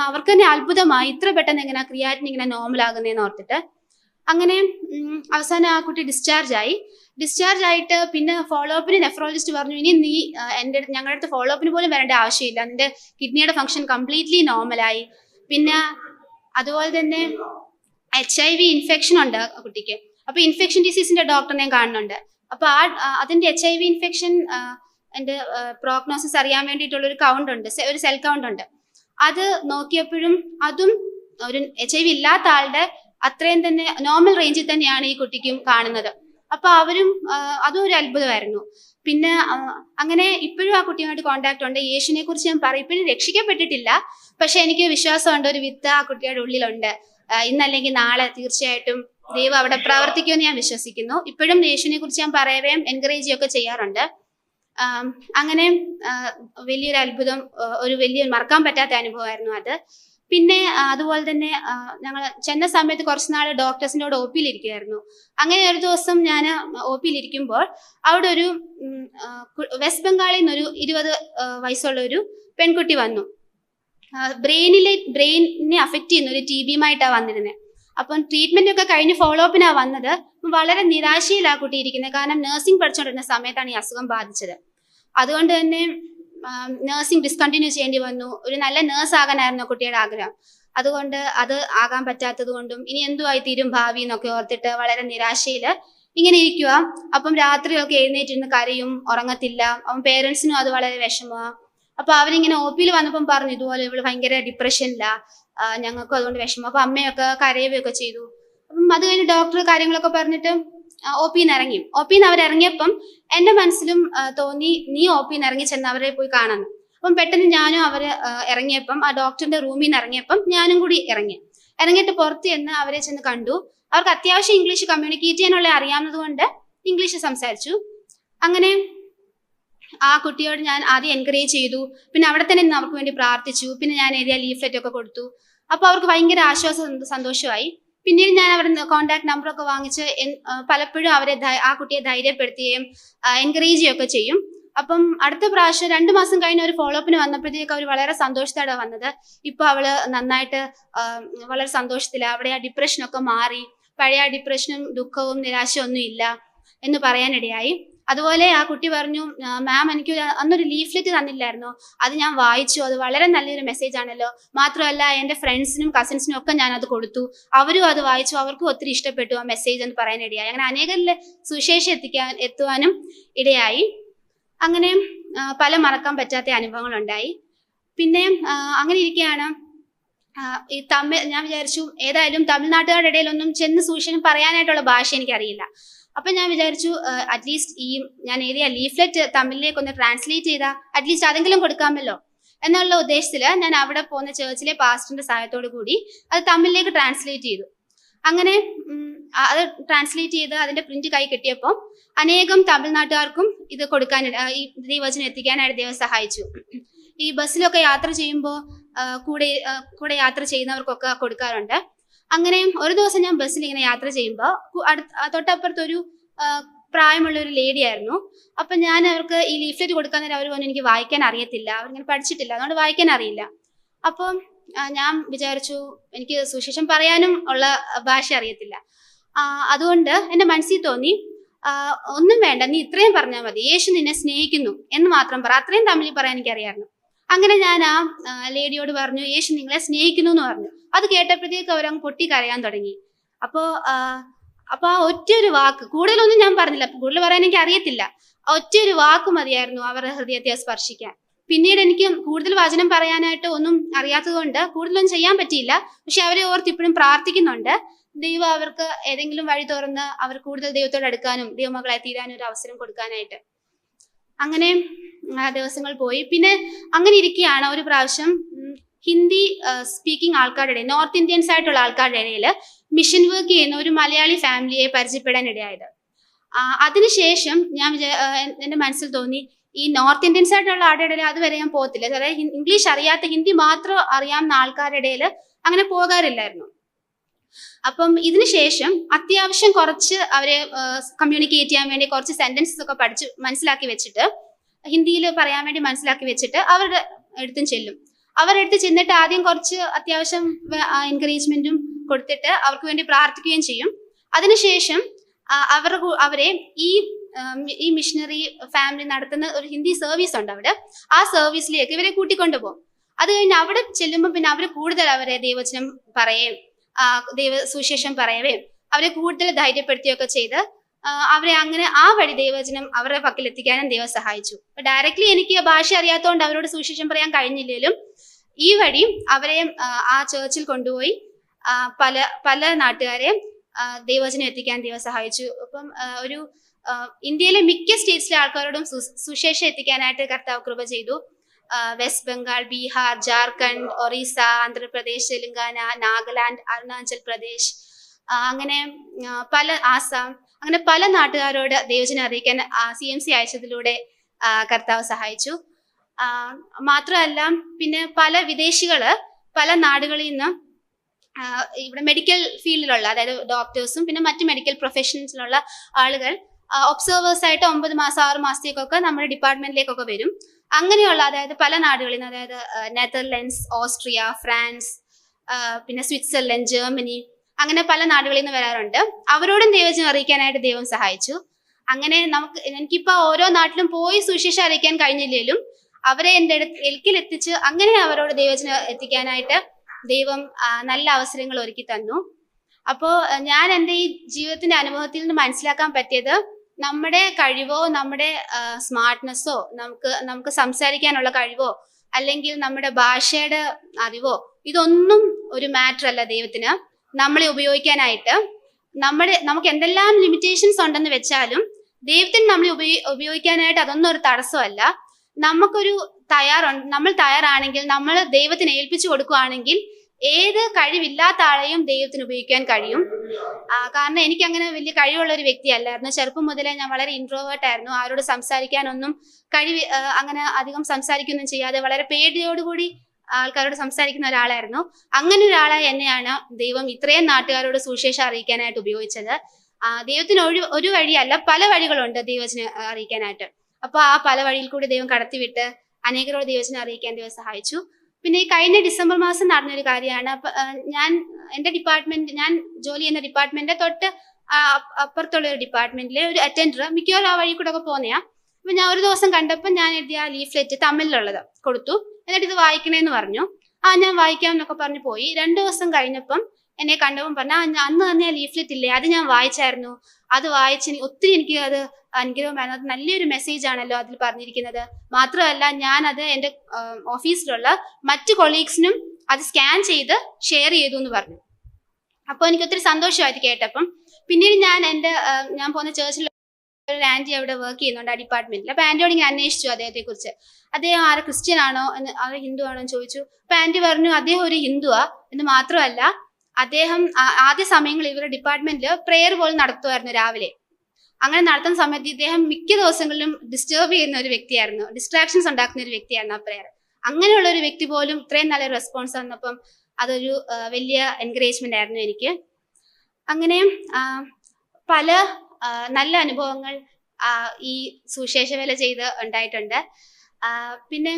അവർക്ക് തന്നെ അത്ഭുതമായി ഇത്ര പെട്ടെന്ന് എങ്ങനെ ക്രിയാറ്റിൻ ഇങ്ങനെ നോർമൽ ആകുന്നതെന്ന് ഓർത്തിട്ട്. അങ്ങനെ അവസാനം ആ കുട്ടി ഡിസ്ചാർജ് ആയി. ഡിസ്ചാർജ് ആയിട്ട് പിന്നെ ഫോളോ അപ്പിന് നെഫ്രോളജിസ്റ്റ് പറഞ്ഞു ഇനി നീ എന്റെ ഞങ്ങളുടെ അടുത്ത് ഫോളോ അപ്പിന് പോലും വരേണ്ട ആവശ്യമില്ല. നിന്റെ കിഡ്നിയുടെ ഫംഗ്ഷൻ കംപ്ലീറ്റ്ലി നോർമലായി പിന്നെ അതുപോലെ തന്നെ എച്ച് ഐ വി ഇൻഫെക്ഷൻ ഉണ്ട് കുട്ടിക്ക്. അപ്പൊ ഇൻഫെക്ഷൻ ഡിസീസിന്റെ ഡോക്ടറിനെ കാണുന്നുണ്ട്. അപ്പൊ ആ, അതിന്റെ എച്ച് ഐ വി ഇൻഫെക്ഷൻ എന്റെ പ്രോഗ്നോസിസ് അറിയാൻ വേണ്ടിയിട്ടുള്ള ഒരു കൗണ്ട് ഉണ്ട് ഒരു സെൽ കൗണ്ട് ഉണ്ട്. അത് നോക്കിയപ്പോഴും അതും ഒരു എച്ച് ഐ വി ഇല്ലാത്ത ആളുടെ അത്രയും തന്നെ നോർമൽ റേഞ്ചിൽ തന്നെയാണ് ഈ കുട്ടിക്കും കാണുന്നത്. അപ്പൊ അവരും അതും ഒരു അത്ഭുതമായിരുന്നു. പിന്നെ അങ്ങനെ ഇപ്പോഴും ആ കുട്ടിയുമായിട്ട് കോണ്ടാക്ട് ഉണ്ട്. യേശുവിനെ കുറിച്ച് ഞാൻ പറയും. ഇപ്പോഴും രക്ഷിക്കപ്പെട്ടിട്ടില്ല. പക്ഷെ എനിക്ക് വിശ്വാസമുണ്ട് ഒരു വിത്ത് ആ കുട്ടിയുടെ ഉള്ളിലുണ്ട്. ഇന്നല്ലെങ്കിൽ നാളെ തീർച്ചയായിട്ടും ദൈവം അവിടെ പ്രവർത്തിക്കുമെന്ന് ഞാൻ വിശ്വസിക്കുന്നു. ഇപ്പോഴും യേശുവിനെ കുറിച്ച് ഞാൻ പറയുകയും എൻകറേജ് ചെയ്യുകയൊക്കെ ചെയ്യാറുണ്ട്. അങ്ങനെ വലിയൊരു അത്ഭുതം ഒരു വലിയ മറക്കാൻ പറ്റാത്ത അനുഭവമായിരുന്നു അത്. പിന്നെ അതുപോലെ തന്നെ ഞങ്ങൾ ചെന്ന സമയത്ത് കുറച്ചുനാൾ ഡോക്ടേഴ്സിന്റെ കൂടെ ഒ പിയിലിരിക്കുമായിരുന്നു അങ്ങനെ ഒരു ദിവസം ഞാൻ ഒ പിയിലിരിക്കുമ്പോൾ അവിടെ ഒരു വെസ്റ്റ് ബംഗാളിൽ നിന്നൊരു ഇരുപത് വയസ്സുള്ള ഒരു പെൺകുട്ടി വന്നു. ബ്രെയിനിലെ ബ്രെയിനിനെ അഫക്റ്റ് ചെയ്യുന്ന ഒരു ടി ബിയുമായിട്ടാണ് വന്നിരുന്നത് അപ്പം ട്രീറ്റ്മെന്റ് ഒക്കെ കഴിഞ്ഞ് ഫോളോ അപ്പിനാണ് വന്നത്. വളരെ നിരാശയിലാ കുട്ടി ഇരിക്കുന്നത് കാരണം നഴ്സിംഗ് പഠിച്ചുകൊണ്ടിരുന്ന സമയത്താണ് ഈ അസുഖം ബാധിച്ചത്. അതുകൊണ്ട് തന്നെ നഴ്സിംഗ് ഡിസ്കണ്ടിന്യൂ ചെയ്യേണ്ടി വന്നു. ഒരു നല്ല നേഴ്സ് ആകാനായിരുന്നു കുട്ടിയുടെ ആഗ്രഹം. അതുകൊണ്ട് അത് ആകാൻ പറ്റാത്തത് കൊണ്ടും ഇനി എന്തുമായി തീരും ഭാവി എന്നൊക്കെ ഓർത്തിട്ട് വളരെ നിരാശയിൽ ഇങ്ങനെ ഇരിക്കുക അപ്പം രാത്രിയൊക്കെ എഴുന്നേറ്റിരുന്ന് കരയും ഉറങ്ങത്തില്ല. അവൻ പേരൻസിനും അത് വളരെ വിഷമമാണ് അപ്പൊ അവരിങ്ങനെ ഒ പിയിൽ വന്നപ്പം പറഞ്ഞു ഇതുപോലെ ഇവൾ ഭയങ്കര ഡിപ്രഷനിലാ ഞങ്ങൾക്കും അതുകൊണ്ട് വിഷമം. അപ്പൊ അമ്മയൊക്കെ കരയുകയൊക്കെ ചെയ്തു. അപ്പം അത് കഴിഞ്ഞ് ഡോക്ടർ കാര്യങ്ങളൊക്കെ പറഞ്ഞിട്ട് ഒ പിന്ന് ഇറങ്ങി. ഒ പിന്ന് അവർ ഇറങ്ങിയപ്പം എന്റെ മനസ്സിലും തോന്നി നീ ഒ പിന്ന് ഇറങ്ങി ചെന്ന് അവരെ പോയി കാണാൻ അപ്പം പെട്ടെന്ന് ഞാനും അവർ ഇറങ്ങിയപ്പം ആ ഡോക്ടറിന്റെ റൂമിൽ നിന്ന് ഇറങ്ങിയപ്പം ഞാനും കൂടി ഇറങ്ങി. ഇറങ്ങിയിട്ട് പുറത്ത് ചെന്ന് അവരെ ചെന്ന് കണ്ടു. അവർക്ക് അത്യാവശ്യം ഇംഗ്ലീഷ് കമ്മ്യൂണിക്കേറ്റ് ചെയ്യാനുള്ള അറിയാവുന്നത് കൊണ്ട് ഇംഗ്ലീഷ് സംസാരിച്ചു. അങ്ങനെ ആ കുട്ടിയോട് ഞാൻ ആദ്യം എൻകറേജ് ചെയ്തു. പിന്നെ അവിടെ തന്നെ അവർക്ക് വേണ്ടി പ്രാർത്ഥിച്ചു. പിന്നെ ഞാൻ എഴുതിയ ലീഫ്ലെറ്റ് ഒക്കെ കൊടുത്തു. അപ്പൊ അവർക്ക് ഭയങ്കര ആശ്വാസം സന്തോഷമായി. പിന്നീട് ഞാൻ അവരുടെ കോൺടാക്ട് നമ്പറൊക്കെ വാങ്ങിച്ച് പലപ്പോഴും അവരെ ആ കുട്ടിയെ ധൈര്യപ്പെടുത്തുകയും എൻകറേജ് ചെയ്യുകയൊക്കെ ചെയ്യും. അപ്പം അടുത്ത പ്രാവശ്യം രണ്ടു മാസം കഴിഞ്ഞ് ഒരു ഫോളോ അപ്പിന് വന്നപ്പോഴത്തേക്ക് അവർ വളരെ സന്തോഷത്തോടെ വന്നത്. ഇപ്പൊ അവൾ നന്നായിട്ട് വളരെ സന്തോഷത്തിലാണ് അവിടെ ആ ഡിപ്രഷനൊക്കെ മാറി. പഴയ ആ ഡിപ്രഷനും ദുഃഖവും നിരാശയൊന്നും ഇല്ല എന്ന് പറയാനിടയായി. അതുപോലെ ആ കുട്ടി പറഞ്ഞു മാം എനിക്ക് അന്നൊരു ലീഫ്ലെറ്റ് തന്നില്ലായിരുന്നു? അത് ഞാൻ വായിച്ചു. അത് വളരെ നല്ലൊരു മെസ്സേജ് ആണല്ലോ. മാത്രമല്ല എന്റെ ഫ്രണ്ട്സിനും കസിൻസിനും ഒക്കെ ഞാൻ അത് കൊടുത്തു. അവരും അത് വായിച്ചു. അവർക്കും ഒത്തിരി ഇഷ്ടപ്പെട്ടു ആ മെസ്സേജ് എന്ന് പറയാൻ പറയാനിടയായി അങ്ങനെ അനേകരിലെ സുശേഷം എത്തിക്കാൻ എത്തുവാനും ഇടയായി. അങ്ങനെ പല മറക്കാൻ പറ്റാത്ത അനുഭവങ്ങളുണ്ടായി. പിന്നെ അങ്ങനെ ഇരിക്കുകയാണ് ഈ തമിഴ് ഞാൻ വിചാരിച്ചു ഏതായാലും തമിഴ്നാട്ടുകാരുടെ ഇടയിലൊന്നും ചെന്ന് സൂക്ഷിച്ചും പറയാനായിട്ടുള്ള ഭാഷ എനിക്കറിയില്ല. അപ്പൊ ഞാൻ വിചാരിച്ചു അറ്റ്ലീസ്റ്റ് ഈ ഞാൻ എഴുതിയ ലീഫ്ലെറ്റ് തമിഴിലേക്ക് ഒന്ന് ട്രാൻസ്ലേറ്റ് ചെയ്താൽ അറ്റ്ലീസ്റ്റ് അതെങ്കിലും കൊടുക്കാമല്ലോ. എന്നുള്ള ഉദ്ദേശത്തിൽ ഞാൻ അവിടെ പോകുന്ന ചേർച്ചിലെ പാസ്റ്ററിന്റെ സഹായത്തോടു കൂടി അത് തമിഴിലേക്ക് ട്രാൻസ്ലേറ്റ് ചെയ്തു. അങ്ങനെ അത് ട്രാൻസ്ലേറ്റ് ചെയ്ത് അതിന്റെ പ്രിന്റ് കൈ കിട്ടിയപ്പോൾ അനേകം തമിഴ്നാട്ടുകാർക്കും ഇത് കൊടുക്കാൻ ഈ ദൈവചനം എത്തിക്കാനായിട്ട് ദൈവം സഹായിച്ചു. ഈ ബസ്സിലൊക്കെ യാത്ര ചെയ്യുമ്പോൾ കൂടെ കൂടെ യാത്ര ചെയ്യുന്നവർക്കൊക്കെ കൊടുക്കാറുണ്ട്. അങ്ങനെ ഒരു ദിവസം ഞാൻ ബസ്സിൽ ഇങ്ങനെ യാത്ര ചെയ്യുമ്പോൾ തൊട്ടപ്പുറത്ത് ആ, പ്രായമുള്ള ഒരു ലേഡി ആയിരുന്നു. അപ്പൊ ഞാൻ അവർക്ക് ഈ ലീഫ്ലെറ്റ് കൊടുക്കാൻ നേരം അവർ പറഞ്ഞു എനിക്ക് വായിക്കാൻ അറിയത്തില്ല. അവരിങ്ങനെ പഠിച്ചിട്ടില്ല. അതുകൊണ്ട് വായിക്കാൻ അറിയില്ല. അപ്പം ഞാൻ വിചാരിച്ചു എനിക്ക് സുശേഷം പറയാനും ഉള്ള ഭാഷ അറിയത്തില്ല. അതുകൊണ്ട് എന്റെ മനസ്സിൽ തോന്നി ഒന്നും വേണ്ട. നീ ഇത്രയും പറഞ്ഞാൽ മതി. യേശു നിന്നെ സ്നേഹിക്കുന്നു. എന്ന് മാത്രം പറ. അത്രയും തമിഴിൽ പറയാൻ എനിക്കറിയായിരുന്നു അങ്ങനെ ഞാൻ ആ ലേഡിയോട് പറഞ്ഞു യേശു നിങ്ങളെ സ്നേഹിക്കുന്നു എന്ന് പറഞ്ഞു. അത് കേട്ടപ്പോഴത്തേക്ക് അവരങ്ങ് പൊട്ടി കരയാൻ തുടങ്ങി. അപ്പോ ആ, അപ്പൊ ആ ഒറ്റ ഒരു വാക്ക് കൂടുതലൊന്നും ഞാൻ പറഞ്ഞില്ല കൂടുതൽ പറയാൻ എനിക്ക് അറിയത്തില്ല. ഒറ്റ ഒരു വാക്ക് മതിയായിരുന്നു അവരുടെ ഹൃദയത്തെ സ്പർശിക്കാൻ. പിന്നീട് എനിക്ക് കൂടുതൽ വചനം പറയാനായിട്ട് ഒന്നും അറിയാത്തതുകൊണ്ട് കൂടുതലൊന്നും ചെയ്യാൻ പറ്റിയില്ല. പക്ഷെ അവരെ ഓർത്ത് ഇപ്പോഴും പ്രാർത്ഥിക്കുന്നുണ്ട്. ദൈവം അവർക്ക് ഏതെങ്കിലും വഴി തുറന്ന് അവർ കൂടുതൽ ദൈവത്തോട് അടുക്കാനും ദൈവമകളായി തീരാനും ഒരു അവസരം കൊടുക്കാനായിട്ട്. അങ്ങനെ ദിവസങ്ങൾ പോയി. പിന്നെ അങ്ങനെ ഇരിക്കുകയാണ് ഒരു പ്രാവശ്യം ഹിന്ദി സ്പീക്കിംഗ് ആൾക്കാരുടെ ഇടയിൽ നോർത്ത് ഇന്ത്യൻസ് ആയിട്ടുള്ള ആൾക്കാരുടെ ഇടയിൽ മിഷൻ വർക്ക് ചെയ്യുന്ന ഒരു മലയാളി ഫാമിലിയെ പരിചയപ്പെടാൻ ഇടയായത്. അതിനുശേഷം ഞാൻ എന്റെ മനസ്സിൽ തോന്നി ഈ നോർത്ത് ഇന്ത്യൻസ് ആയിട്ടുള്ള ആളുടെ ഇടയിൽ അതുവരെ ഞാൻ പോകത്തില്ല. അതായത് ഇംഗ്ലീഷ് അറിയാത്ത ഹിന്ദി മാത്രം അറിയാവുന്ന ആൾക്കാരുടെ ഇടയിൽ അങ്ങനെ പോകാറില്ലായിരുന്നു. അപ്പം ഇതിനുശേഷം അത്യാവശ്യം കുറച്ച് അവരെ കമ്മ്യൂണിക്കേറ്റ് ചെയ്യാൻ വേണ്ടി കുറച്ച് സെന്റൻസസ് ഒക്കെ പഠിച്ച് മനസ്സിലാക്കി വെച്ചിട്ട് ഹിന്ദിയിൽ പറയാൻ വേണ്ടി മനസ്സിലാക്കി വെച്ചിട്ട് അവരുടെ അടുത്തും ചെല്ലും. അവരുടെ അടുത്ത് ചെന്നിട്ട് ആദ്യം കുറച്ച് അത്യാവശ്യം എൻകറേജ്മെന്റും കൊടുത്തിട്ട് അവർക്ക് വേണ്ടി പ്രാർത്ഥിക്കുകയും ചെയ്യും. അതിനുശേഷം അവർ അവരെ ഈ ഈ മിഷനറി ഫാമിലി നടത്തുന്ന ഒരു ഹിന്ദി സർവീസ് ഉണ്ട് അവിടെ. ആ സർവീസിലേക്ക് ഇവരെ കൂട്ടിക്കൊണ്ടുപോകും. അത് കഴിഞ്ഞ് അവിടെ ചെല്ലുമ്പോൾ പിന്നെ അവർ കൂടുതൽ അവരെ ദൈവചനം പറയുകയും ദൈവ സുശേഷം പറയുകയും അവരെ കൂടുതൽ ധൈര്യപ്പെടുത്തുകയൊക്കെ ചെയ്ത് അവരെ അങ്ങനെ ആ വഴി ദൈവവചനം അവരുടെ പക്കൽ എത്തിക്കാനും ദൈവം സഹായിച്ചു. ഡയറക്ട്ലി എനിക്ക് ഭാഷ അറിയാത്തതുകൊണ്ട് അവരോട് സുവിശേഷം പറയാൻ കഴിഞ്ഞില്ലെങ്കിലും ഈ വഴി അവരെ ആ, ചേർച്ചിൽ കൊണ്ടുപോയി പല പല നാട്ടുകാരെയും ദൈവചനം എത്തിക്കാൻ ദൈവം സഹായിച്ചു. അപ്പം ഒരു ഇന്ത്യയിലെ മിക്ക സ്റ്റേറ്റ്സിലെ ആൾക്കാരോടും സുശേഷം എത്തിക്കാനായിട്ട് കർത്താവ് കൃപ ചെയ്തു. വെസ്റ്റ് ബംഗാൾ ബീഹാർ ജാർഖണ്ഡ് ഒറീസ ആന്ധ്രാപ്രദേശ് തെലുങ്കാന നാഗാലാൻഡ് അരുണാചൽ പ്രദേശ് അങ്ങനെ പല ആസാം അങ്ങനെ പല നാട്ടുകാരോട് ദൈവജനം അറിയിക്കാൻ സി എം സി അയച്ചതിലൂടെ കർത്താവ് സഹായിച്ചു. മാത്രമല്ല പിന്നെ പല വിദേശികൾ പല നാടുകളിൽ നിന്ന് ഇവിടെ മെഡിക്കൽ ഫീൽഡിലുള്ള അതായത് ഡോക്ടേഴ്സും പിന്നെ മറ്റു മെഡിക്കൽ പ്രൊഫഷൻസിലുള്ള ആളുകൾ ഒബ്സർവേഴ്സ് ആയിട്ട് ഒമ്പത് മാസം ആറ് മാസത്തേക്കൊക്കെ നമ്മുടെ ഡിപ്പാർട്ട്മെന്റിലേക്കൊക്കെ വരും. അങ്ങനെയുള്ള അതായത് പല നാടുകളിൽ നിന്ന് അതായത് നെതർലൻഡ്സ് ഓസ്ട്രിയ ഫ്രാൻസ് പിന്നെ സ്വിറ്റ്സർലൻഡ് ജർമ്മനി അങ്ങനെ പല നാടുകളിൽ നിന്ന് വരാറുണ്ട്. അവരോടും ദൈവജനം അറിയിക്കാനായിട്ട് ദൈവം സഹായിച്ചു. അങ്ങനെ നമുക്ക് എനിക്കിപ്പോ ഓരോ നാട്ടിലും പോയി സുശേഷം അറിയിക്കാൻ കഴിഞ്ഞില്ലെങ്കിലും അവരെ എന്റെ അടുത്ത് എൽക്കിലെത്തിച്ച് അങ്ങനെ അവരോട് ദൈവജനം എത്തിക്കാനായിട്ട് ദൈവം നല്ല അവസരങ്ങൾ ഒരുക്കി തന്നു. അപ്പോൾ ഞാൻ എന്റെ ഈ ജീവിതത്തിന്റെ അനുഭവത്തിൽ നിന്ന് മനസ്സിലാക്കാൻ പറ്റിയത് നമ്മുടെ കഴിവോ നമ്മുടെ സ്മാർട്ട്നെസ്സോ നമുക്ക് നമുക്ക് സംസാരിക്കാനുള്ള കഴിവോ അല്ലെങ്കിൽ നമ്മുടെ ഭാഷയുടെ അറിവോ ഇതൊന്നും ഒരു മാറ്റർ അല്ല ദൈവത്തിന്. നമ്മളെ ഉപയോഗിക്കാനായിട്ട്. നമ്മുടെ നമുക്ക് എന്തെല്ലാം ലിമിറ്റേഷൻസ് ഉണ്ടെന്ന് വെച്ചാലും ദൈവത്തിന് നമ്മളെ ഉപയോ ഉപയോഗിക്കാനായിട്ട് അതൊന്നും ഒരു തടസ്സമല്ല. നമുക്കൊരു തയ്യാറുണ്ട് നമ്മൾ തയ്യാറാണെങ്കിൽ നമ്മൾ ദൈവത്തിന് ഏൽപ്പിച്ചു കൊടുക്കുകയാണെങ്കിൽ ഏത് കഴിവില്ലാത്ത ആളെയും ദൈവത്തിന് ഉപയോഗിക്കാൻ കഴിയും. കാരണം എനിക്ക് അങ്ങനെ വലിയ കഴിവുള്ള ഒരു വ്യക്തിയല്ലായിരുന്നു. ചെറുപ്പം മുതലേ ഞാൻ വളരെ ഇൻട്രോവേർട്ട് ആയിരുന്നു. ആരോട് സംസാരിക്കാനൊന്നും കഴിവ് അങ്ങനെ അധികം സംസാരിക്കൊന്നും ചെയ്യാതെ വളരെ പേടിയോടുകൂടി ആൾക്കാരോട് സംസാരിക്കുന്ന ഒരാളായിരുന്നു. അങ്ങനെ ഒരാളെ എന്നെയാണ് ദൈവം ഇത്രയും നാട്ടുകാരോട് സുവിശേഷം അറിയിക്കാനായിട്ട് ഉപയോഗിച്ചത്. ആ, ദൈവത്തിന് ഒരു ഒരു വഴിയല്ല പല വഴികളുണ്ട് ദൈവത്തിന് അറിയിക്കാനായിട്ട്. അപ്പൊ ആ പല വഴിയിൽ കൂടി ദൈവം കടത്തിവിട്ട് അനേകരോട് ദൈവത്തിനെ അറിയിക്കാൻ ദൈവം സഹായിച്ചു. പിന്നെ ഈ കഴിഞ്ഞ ഡിസംബർ മാസം നടന്നൊരു കാര്യമാണ്. ഞാൻ എന്റെ ഡിപ്പാർട്ട്മെന്റ് ഞാൻ ജോലി ചെയ്യുന്ന ഡിപ്പാർട്ട്മെന്റ് തൊട്ട് അപ്പുറത്തുള്ള ഒരു ഡിപ്പാർട്ട്മെന്റിലെ ഒരു അറ്റൻഡർ മിക്കവാറും ആ വഴി കൂടെ ഒക്കെ പോന്നെയാ അപ്പൊ ഞാൻ ഒരു ദിവസം കണ്ടപ്പോൾ ഞാൻ എഴുതിയ ലീഫ്ലെറ്റ് തമിഴിലുള്ളത് കൊടുത്തു. എന്നിട്ട് ഇത് വായിക്കണേന്ന് പറഞ്ഞു. ആ ഞാൻ വായിക്കാം എന്നൊക്കെ പറഞ്ഞു പോയി. രണ്ടു ദിവസം കഴിഞ്ഞപ്പം എന്നെ കണ്ടപ്പം പറഞ്ഞു അന്ന് തന്നെ ആ ലീഫ്ലെറ്റ് ഇല്ലേ അത് ഞാൻ വായിച്ചായിരുന്നു. അത് വായിച്ച് ഒത്തിരി എനിക്ക് അത് അനുഗ്രഹമായിരുന്നു അത് നല്ലൊരു മെസ്സേജ് ആണല്ലോ അതിൽ പറഞ്ഞിരിക്കുന്നത്. മാത്രമല്ല ഞാൻ അത് എന്റെ ഓഫീസിലുള്ള മറ്റു കൊളീഗ്സിനും അത് സ്കാൻ ചെയ്ത് ഷെയർ ചെയ്തു എന്ന് പറഞ്ഞു. അപ്പോൾ എനിക്ക് ഒത്തിരി സന്തോഷമായിട്ട് കേട്ടപ്പം പിന്നീട് ഞാൻ എന്റെ ഞാൻ പോകുന്ന ചേർച്ചിൽ ഒരു ആന്റി അവിടെ വർക്ക് ചെയ്യുന്നുണ്ട് ആ ഡിപ്പാർട്ട്മെന്റിൽ അപ്പൊ ആന്റിയോട് ഇങ്ങനെ അന്വേഷിച്ചു അദ്ദേഹത്തെ കുറിച്ച് അദ്ദേഹം ആരെ ക്രിസ്ത്യൻ ആണോ എന്ന് അവർ ഹിന്ദു ആണോ എന്ന് ചോദിച്ചു. അപ്പൊ ആന്റി പറഞ്ഞു അദ്ദേഹം ഒരു ഹിന്ദുവാ എന്ന് മാത്രമല്ല അദ്ദേഹം ആദ്യ സമയങ്ങളിൽ ഇവരുടെ ഡിപ്പാർട്ട്മെന്റിൽ പ്രെയർ പോലും നടത്തുമായിരുന്നു രാവിലെ. അങ്ങനെ നടത്തുന്ന സമയത്ത് ഇദ്ദേഹം മിക്ക ദിവസങ്ങളിലും ഡിസ്റ്റർബ് ചെയ്യുന്ന ഒരു വ്യക്തിയായിരുന്നു. ഡിസ്ട്രാക്ഷൻസ് ഉണ്ടാക്കുന്ന ഒരു വ്യക്തിയായിരുന്നു ആ പ്രെയർ അങ്ങനെയുള്ള ഒരു വ്യക്തി പോലും ഇത്രയും നല്ല റെസ്പോൺസ് വന്നപ്പം അതൊരു വലിയ എൻകറേജ്മെന്റ് ആയിരുന്നു എനിക്ക്. അങ്ങനെ പല നല്ല അനുഭവങ്ങൾ ഈ സുവിശേഷ വേല ചെയ്ത് ഉണ്ടായിട്ടുണ്ട്. പിന്നെ